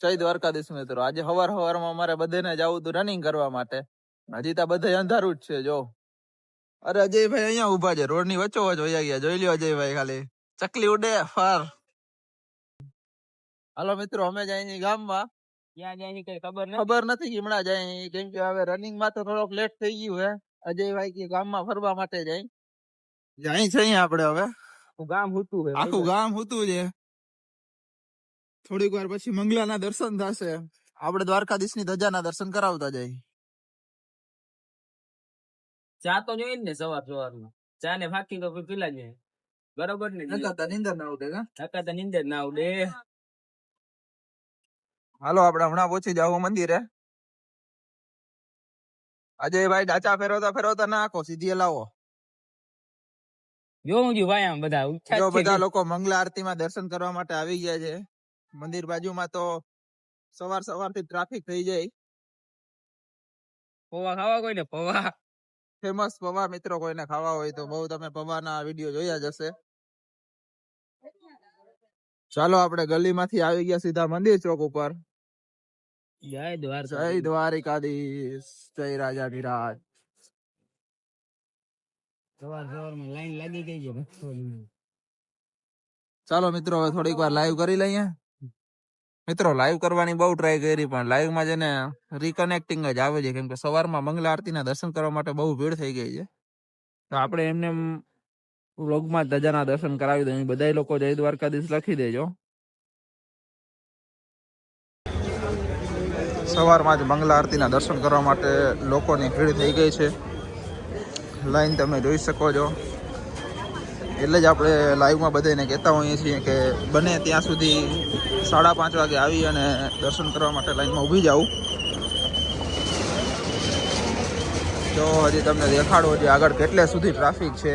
જય દ્વારકાધીશ મિત્રો. આજે હવાર હવારમાં અમારે બધાને જવું હતું રનિંગ કરવા માટે. હજી તો બધે અંધારું જ છે જો. અરે અજયભાઈ અહીંયા ઊભા છે. રોડની વચ્ચો વચ્ચ વયા ગયા. જોઈ લ્યો અજયભાઈ ખાલી. ચકલી ઉડે ફાર. હાલો મિત્રો અમે જાય ગામમાં. ક્યાં જાય કઈ ખબર નથી. ખબર નથી હમણાં જાય કેમ કે હવે રનિંગમાં તો થોડોક લેટ થઈ ગયું હે. અજયભાઈ કે ગામમાં ફરવા માટે જાય. જાય છે અહીંયા આપણે હવે. આખું ગામ હતું હે આખું ગામ હતું છે. થોડીક વાર પછી મંગલાના દર્શન થશે. આપણે દ્વારકાધીશની ધજાના દર્શન કરાવતા જાય. ચા તો જોઈએ ને સવાર સવારમાં. ચા ને ફાકી તો પીલા જ બરોબર ને નિંદર ના ઉડે નકાતા નીંદર ના ઉડે હાલો આપણે હમણાં પહોંચી જાવ મંદિરે. અજયભાઈ ડાચા ફેરવતા ફેરવતા ના આખો સીધી લાવો. જોઉં છું ભાઈ આમ બધા જો જ. બધા લોકો મંગલા આરતીમાં દર્શન કરવા માટે આવી ગયા છે. મંદિર બાજુમાં તો સવાર સવારથી ટ્રાફિક થઈ જાય. પૌવા ખાવા કોઈ ને પૌવા. ફેમસ પૌવા મિત્રો કોઈને ખાવા હોય તો બહુ તમે પૌવાના વીડિયો જોયા જ હશે. ચાલો આપણે ગલીમાંથી આવી ગયા સીધા મંદિર ચોક ઉપર. જય દ્વારકા જય દ્વારિકાધીશ જય રાજાધિરાજ સવાર સવારમાં લાઈન લાગી ગઈ છે ચાલો મિત્રો હવે થોડીક વાર લાઈવ કરી લઈએ. મિત્રો લાઈવ કરવાની બહુ ટ્રાય કરી, પણ લાઈવમાં છે ને રિકનેક્ટિંગ જ આવે છે. કેમ કે સવારમાં મંગલા આરતીના દર્શન કરવા માટે બહુ ભીડ થઈ ગઈ છે. તો આપણે એમને વ્લોગમાં ધજાના દર્શન કરાવી દઈએ. બધા લોકો જય દ્વારકાધીશ લખી દેજો. સવારમાં જ મંગલા આરતીના દર્શન કરવા માટે લોકોની ભીડ થઈ ગઈ છે. લાઈન તમે જોઈ શકો છો. એટલે જ આપણે લાઈવમાં બધાને કહેતા હોઈએ છીએ કે બને ત્યાં સુધી સાડા પાંચ વાગે આવી અને દર્શન કરવા માટે લાઈનમાં ઊભી જાઉં તો હજી તમને દેખાડો હજી આગળ કેટલે સુધી ટ્રાફિક છે.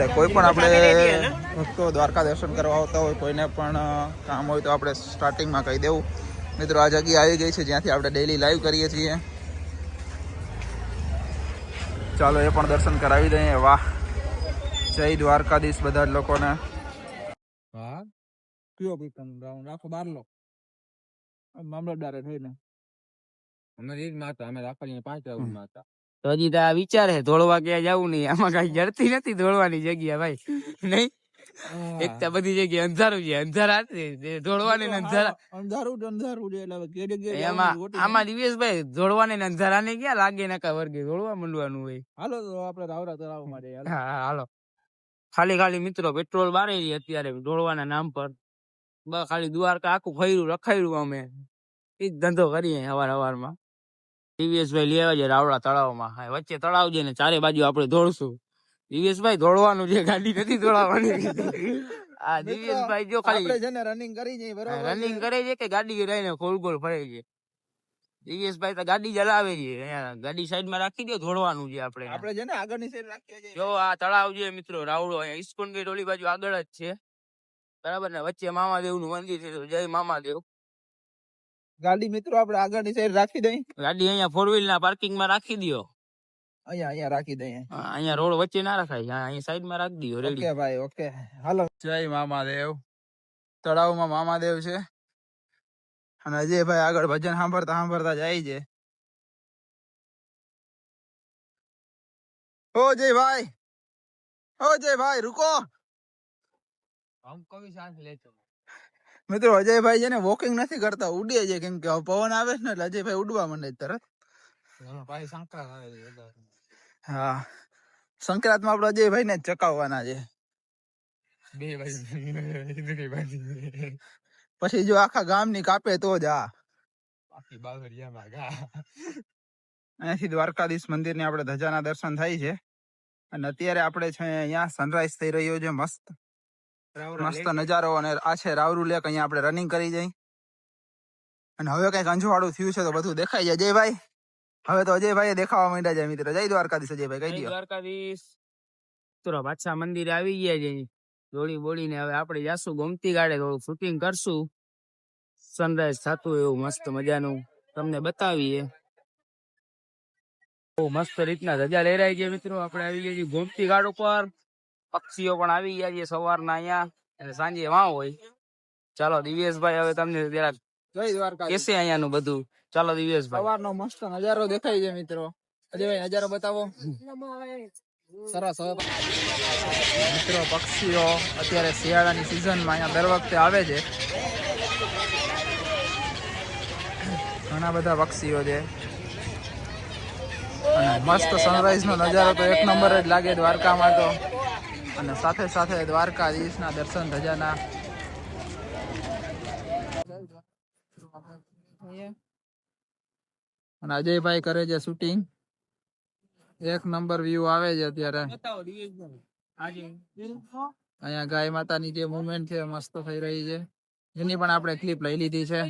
એટલે કોઈ પણ આપણે ભક્તો દ્વારકા દર્શન કરવા આવતા હોય કોઈને પણ કામ હોય તો આપણે સ્ટાર્ટિંગમાં કહી દેવું. મિત્રો આ જગ્યા આવી ગઈ છે જ્યાંથી આપણે ડેલી લાઈવ કરીએ છીએ. ચાલો એ પણ દર્શન કરાવી દઈએ. વાહ. જય દ્વારકાધીશ બધા જ લોકોને. વાહ. કયો પ્રીતમ રાઉન્ડ રાખો બાર લો. મામલતદારે થઈને. અમે રીત માતા અમે રાખડીને પાંચ રાઉન્ડ માતા. તો હજી તો આ વિચાર હે ધોળવા ક્યાં જવું નહીં. આમાં કઈ જડતી નથી ધોળવાની જગ્યા ભાઈ. નહીં? એક તો બધી જગ્યાએ અંધારું છે અંધારા ધોળવાની અંધારા અંધારું અંધારું છે એટલે કેડે કેડે એમાં આમાં દિવેશભાઈ ધોળવાને ને અંધારાને ક્યાં લાગે નકા વર્ગે? ધોળવા મંડવાનું હોય. હાલો તો આપણે રાવરા તળાવ માટે હા હાલો. ખાલી ખાલી મિત્રો પેટ્રોલ બારે અત્યારે ઢોળવાના નામ પર. બસ ખાલી દ્વારકા આખું ફર્યું રખાયું અમે. એ જ ધંધો કરીએ હવાર હવારમાં. દિવ્યેશભાઈ લેવા જાય રાવડા તળાવમાં. હા, વચ્ચે તળાવ છે ને ચારે બાજુ આપણે દોડશું દિવ્યેશભાઈ દોડવાનું છે ગાડી નથી દોડાવવાની આ દિવ્યેશભાઈ જો આપણે ખાલી છે રનિંગ કરી બરોબર રનિંગ કરે છે કે ગાડી રહીને ગોળ ગોળ ફરે છે? દિવ્યેશભાઈ તો ગાડી ચલાવે છે ગાડી સાઈડમાં રાખી દો દોડવાનું છે આપણે આપણે છે ને આગળની સાઈડ રાખીએ છીએ. જો આ તળાવ છે મિત્રો રાવડો અહીંયા ઇસ્કોન ગેટ ઓલી બાજુ આગળ જ છે. બરાબર ને વચ્ચે મામાદેવનું મંદિર છે તો જય મામાદેવ. ગાડી મિત્રો આપણે આગળની સાઈડ રાખી દઈ ગાડી અહીંયા ફોર વ્હીલ ના પાર્કિંગમાં રાખી દો અહીંયા અહીંયા રાખી દઈએ. અહીંયા રોડ વચ્ચે ના રખાય અહીંયા સાઈડમાં રાખી દો રેડી. ઓકે ભાઈ ઓકે. હાલો. જય મામાદેવ. તળાવમાં મામાદેવ છે. અને અજયભાઈ આગળ ભજન સાંભળતા સાંભળતા જાય છે. ઓ જયભાઈ ઓ જયભાઈ રૂકો. હમ કવિ સાંસ લેતો મિત્રો અજયભાઈ છે ને વોકિંગ નથી કરતા ઉડે છે. કેમ કે પવન આવે છે ને એટલે અજયભાઈ ઉડવા માંડે તરત. હા. સંક્રાંતમાં આપણે અજયભાઈ ને ચકાવવાના છે. બે ભાઈ પછી જો આખા ગામની કાપે તો જ આ. બાકી દ્વારકાધીશ મંદિરની દ્વારકાધીશ મંદિરની આપણે ધજાના દર્શન થાય છે. અને અત્યારે આપણે છે અહીંયા સનરાઈઝ થઈ રહ્યો છે મસ્ત. મસ્ત નજારો અને આ છે રાવરુ લેક અહીંયા આપણે રનિંગ કરી જઈ અને હવે કંઈક અંજવાળું થયું છે તો બધું દેખાય જાય. અજયભાઈ હવે તો અજયભાઈ દેખાવા માંડ્યા છે મિત્ર. જય દ્વારકાધીશ અજયભાઈ કહી જય દો દ્વારકાધીશ. મિત્રો પાછા મંદિરે આવી ગયા છે દોડી બોડીને હવે આપણે જાશું ગોમતી ગાડે થોડું શૂટિંગ કરશું. સનરાઈઝ થતું એવું મસ્ત મજાનું. તમને બતાવીએ. બહુ મસ્ત રીતના રજા લહેરાઈ છે મિત્રો. આપણે આવી ગયા છીએ ગોમતી ઘાટ ઉપર. પક્ષીઓ પણ આવી ગયા છે સવારના અહીંયા અને સાંજે વાં હોય. ચાલો દિવ્યેશભાઈ હવે તમને જરાક જય દ્વારકા કેસે અહીંયાનું બધું? ચાલો દિવ્યેશભાઈ. સવારનો મસ્ત નજારો દેખાય છે મિત્રો. અજયભાઈ નજારો બતાવો. સરસ હવે મિત્રો પક્ષીઓ અત્યારે શિયાળાની સિઝનમાં અહીંયા દર વખતે આવે છે. ઘણા બધા પક્ષીઓ છે. અને મસ્ત સનરાઈઝ નો નજારો તો એક નંબર જ લાગે દ્વારકામાં તો. અને સાથે સાથે દ્વારકાધીશના દર્શન ધજાના. અને અજયભાઈ કરે છે શૂટિંગ. એક નંબર વ્યૂ આવે છે અત્યારે. અહીંયા ગાય માતાની જે મુવમેન્ટ છે, મસ્ત થઈ રહી છે. એની પણ આપણે ક્લિપ લઈ લીધી છે.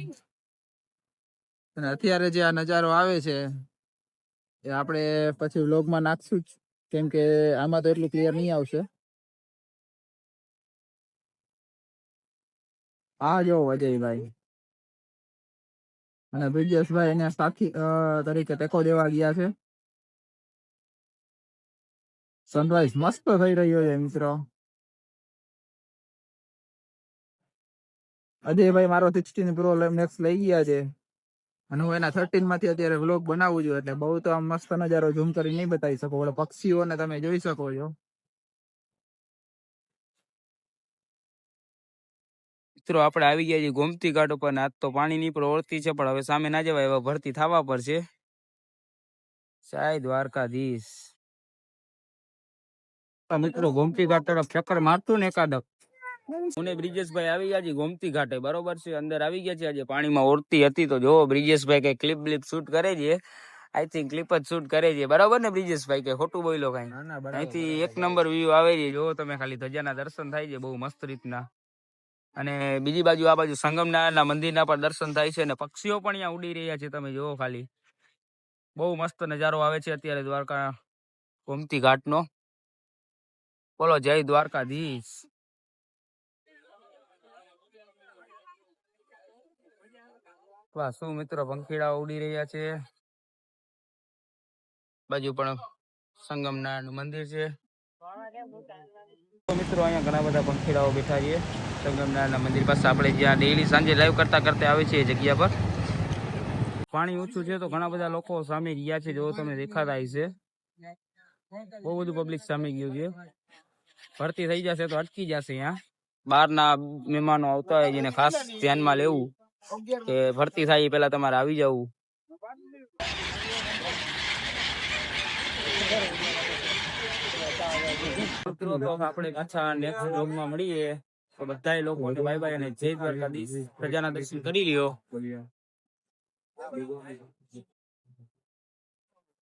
અને અત્યારે જે આ નજારો આવે છે, એ આપણે પછી વ્લોગમાં નાખશું જ. કેમ કે આમાં તો એટલું ક્લિયર નહીં આવશે. આ જો અજયભાઈ અને બ્રિજેશભાઈ એને સાથી તરીકે ટેકો દેવા ગયા છે સનરાઈઝ મસ્ત થઈ રહ્યો છે મિત્રો અજયભાઈ મારો સિક્સટીન પ્રો નેક્સ્ટ લઈ ગયા છે અને હું એના થર્ટીનમાંથી અત્યારે વ્લોગ બનાવું છું એટલે બહુ તો આમ મસ્ત નજારો ઝૂમ કરી નહીં બતાવી શકો ઓલા પક્ષીઓને તમે જોઈ શકો છો મિત્રો આપણે આવી ગયા છીએ ગોમતી ઘાટ ઉપર આજ તો પાણીની પ્રવૃત્તિ છે પણ હવે સામે ના જવાય એવા ભરતી થવા પર છે સાય દ્વારકાધીશ મિત્રો ગોમતી ઘાટ તરફ ચક્કર મારતું ને એકાદક. મને બ્રિજેશભાઈ આવી ગયા છે ગોમતી ઘાટે બરોબર છે? અંદર આવી ગયા છે આજે પાણીમાં ઓરતી હતી તો જો બ્રિજેશભાઈ કઈ ક્લિપ બ્લિપ શૂટ કરે છે. આઈ થિંક ક્લિપ જ શૂટ કરે છે. બરોબર ને બ્રિજેશભાઈ કે ખોટું બોલો કઈ? અહીંથી એક નંબર વ્યૂ આવે છે. જો તમે ખાલી ધજાના દર્શન થાય છે બહુ મસ્ત રીતના. અને બીજી બાજુ આ બાજુ સંગમનારાયણના મંદિરના પણ દર્શન થાય છે અને પક્ષીઓ પણ અહીંયા ઉડી રહ્યા છે, તમે જુઓ ખાલી. બહુ મસ્ત નજારો આવે છે અત્યારે દ્વારકા ગોમતી ઘાટનો. બોલો, જય દ્વારકાધીશ. વાહ, શું મિત્રો પંખીડા ઉડી રહ્યા છે? બાજુ પણ સંગમનારાયણ મંદિર છે. તો મિત્રો, અહીંયા ઘણા બધા પંખીડાઓ બેઠા છે. સંગમનારાયણના મંદિર પાસે આપણે જ્યાં ડેઈલી સાંજે લાઈવ કરતા કરતા આવે છે એ જગ્યા પર. પાણી ઓછું છે તો ઘણા બધા લોકો સામે ગયા છે. જો તમે દેખાતા હશે. બહુ બધું પબ્લિક સામે ગયું છે. ભરતી થઈ જશે તો અટકી જશે અહીંયા. બહારના મહેમાનો આવતા હોય જેને ખાસ ધ્યાનમાં લેવું કે ભરતી થાય એ પહેલા તમારે આવી જવું. પાછા નેક્સ્ટ વ્લોગમાં મળીએ. તો બધાય લોકો બાય બાય અને જય દ્વારકાધીશ. પ્રજાના દર્શન કરી લ્યો.